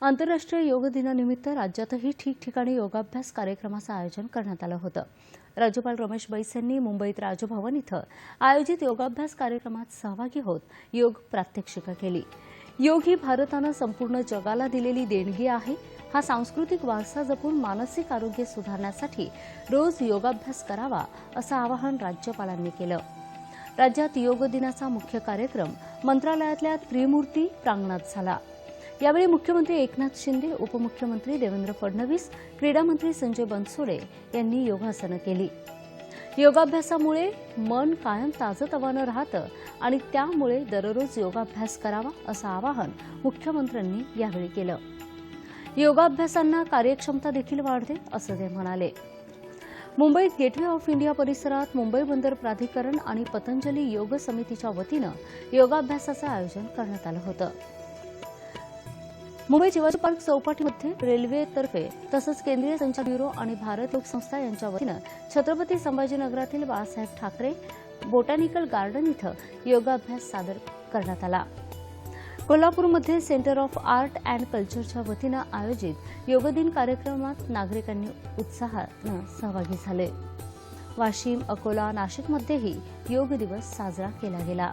आंतरराष्ट्रीय योग दिनानिमित्त राज्यातही ठिकठिकाणी योगाभ्यास कार्यक्रमाचं आयोजन करण्यात आलं होतं. राज्यपाल रमेश बैस यांनी मुंबईत राजभवन इथं आयोजित योगाभ्यास कार्यक्रमात सहभागी होत योग प्रात्यक्षिका केली. योग ही भारतानं संपूर्ण जगाला दिलेली देणगी आहे. हा सांस्कृतिक वारसा जपून मानसिक आरोग्य सुधारण्यासाठी रोज योगाभ्यास करावा असं आवाहन राज्यपालांनी केलं. राज्यात योग दिनाचा मुख्य कार्यक्रम मंत्रालयातल्या त्रिमूर्ती प्रांगणात झाला. यावेळी मुख्यमंत्री एकनाथ शिंदे उपमुख्यमंत्री देवेंद्र फडणवीस क्रीडामंत्री संजय बनसोडे यांनी योगासनं केली. योगाभ्यासामुळे मन कायम ताजतवानं राहतं आणि त्यामुळे दररोज योगाभ्यास करावा असं आवाहन मुख्यमंत्र्यांनी यावेळी केलं. योगाभ्यासांना कार्यक्षमता देखील वाढते असं ते म्हणाले. मुंबईत गेटवे ऑफ इंडिया परिसरात मुंबई बंदर प्राधिकरण आणि पतंजली योग समितीच्या वतीनं योगाभ्यासाचं आयोजन करण्यात आलं होतं. मुंबई शिवाजी पार्क चौपाटीमध्ये रेल्वेतर्फे तसंच केंद्रीय संचार ब्युरो आणि भारत लोकसंस्था यांच्या वतीनं छत्रपती संभाजीनगरातील बाळासाहेब ठाकरे बोटॅनिकल गार्डन इथं योगाभ्यास सादर करण्यात आला. कोल्हापूरमध्ये सेंटर ऑफ आर्ट अँड कल्चरच्या वतीनं आयोजित योगदिन कार्यक्रमात नागरिकांनी उत्साहानं सहभागी झाले. वाशिम अकोला नाशिकमध्येही योग दिवस साजरा केला गेला.